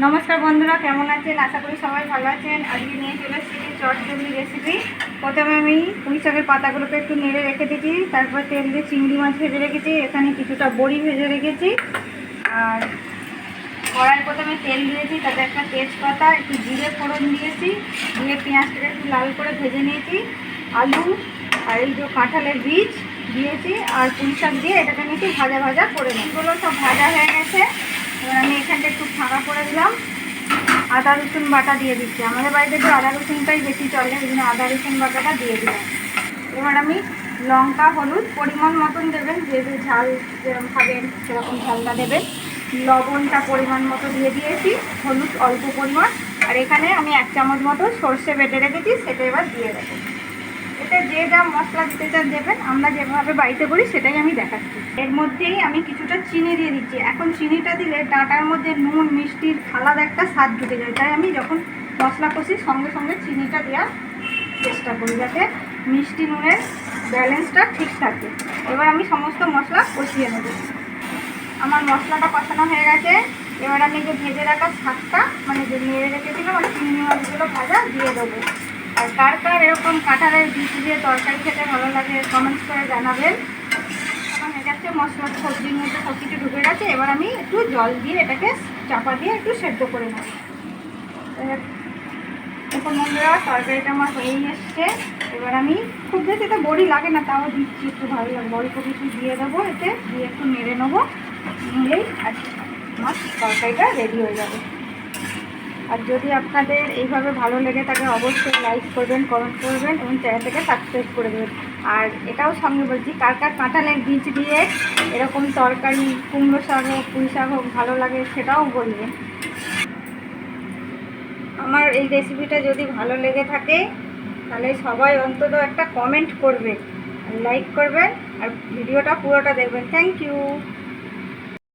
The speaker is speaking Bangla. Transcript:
নমস্কার বন্ধুরা, কেমন আছেন? আশা করি সবাই ভালো আছেন। আজকে নিয়ে চলে এসেছি চটচুরি রেসিপি প্রথমে আমি পুঁই শাকের পাতাগুলোকে একটু নেড়ে রেখে দিয়েছি। তারপর তেল দিয়ে চিংড়ি মাছ ভেজে রেখেছি। এখানে কিছুটা বড়ি ভেজে রেখেছি। আর কড়াই প্রথমে তেল দিয়েছি, তাতে একটা তেজপাতা, একটু জিরে ফোড়ন দিয়েছি। দিয়ে পেঁয়াজটাকে একটু লাল করে ভেজে নিয়েছি। আলু আর এই যে কাঁঠালের বীজ দিয়েছি। আর পুঁই শাক দিয়ে এটাকে একটু ভাজা ভাজা করে নিই এগুলো সব ভাজা হয়ে গেছে এবার আমি এখানটা একটু দিলাম। আদা, রসুন বাটা দিয়ে দিচ্ছি। আমাদের বাড়িতে একটু আদা, রসুনটাই বেশি চলে ওই জন্য আদা, রসুন বাটাটা দিয়ে দিলাম। এবার আমি লঙ্কা, হলুদ পরিমাণ মতন দেবেন, যেহেতু ঝাল যেরকম খাবেন, সেরকম ঝালটা দেবেন। লবণটা পরিমাণ মতো দিয়ে দিয়েছি, হলুদ অল্প পরিমাণ। আর এখানে আমি এক চামচ মতো সর্ষে বেটে রেখেছি, সেটা এবার দিয়ে দেবো। এতে যে যা মশলা দিতে চান দেবেন, আমরা যেভাবে বাড়িতে করি সেটাই আমি দেখাচ্ছি। এর মধ্যেই আমি কিছুটা চিনি দিয়ে দিচ্ছি। এখন চিনিটা দিলে ডাঁটার মধ্যে নুন, মিষ্টির আলাদা একটা স্বাদ ঢুকে যায়। তাই আমি যখন মশলা কষি, সঙ্গে সঙ্গে চিনিটা দেওয়ার চেষ্টা করি যাতে মিষ্টি নুনের ব্যালেন্সটা ঠিক থাকে। এবার আমি সমস্ত মশলা কষিয়ে নেব। আমার মশলাটা কষানো হয়ে গেছে। এবার আমি যে ভেজে রাখা শাকটা মানে যে নেড়ে রেখেছিলাম আর চিংড়ি মাছগুলো ভাজা দিয়ে দেবো। আর কার কার এরকম কাঁঠালের বীজ দিয়ে তরকারি খেতে ভালো লাগে কমেন্টস করে জানাবেন। এখন হয়ে গেছে মশলা সবজির মধ্যে সব কিছু ঢুকে গেছে, এবার আমি একটু জল দিয়ে এটাকে চাপা দিয়ে একটু সেদ্ধ করে নেব। এবার দেখুন বন্ধুরা, তরকারিটা আমার হয়েই এসছে। এবার আমি, খুব বেশি তো বড়ি লাগে না, তাও দিচ্ছি একটু ভালো লাগবে অল্প কিছু দিয়ে দেবো এতে, দিয়ে একটু নেড়ে নেব। নিলেই আর আমার তরকারিটা রেডি হয়ে যাবে। আর যদি আপনাদের এইভাবে ভালো লেগে থাকে, অবশ্যই লাইক করবেন কমেন্ট করবেন এবং চ্যানেলটাকে সাবস্ক্রাইব করে দেবেন। আর এটাও সঙ্গে বলছি, কার কার কাঁঠালের বীজ দিয়ে এরকম তরকারি, কুমড়ো শাক হোক, পুঁই শাক হোক ভালো লাগে সেটাও বলবেন। আমার এই রেসিপিটা যদি ভালো লেগে থাকে, তাহলে সবাই অন্তত একটা কমেন্ট করবে লাইক করবেন, আর ভিডিওটা পুরোটা দেখবেন। Thank you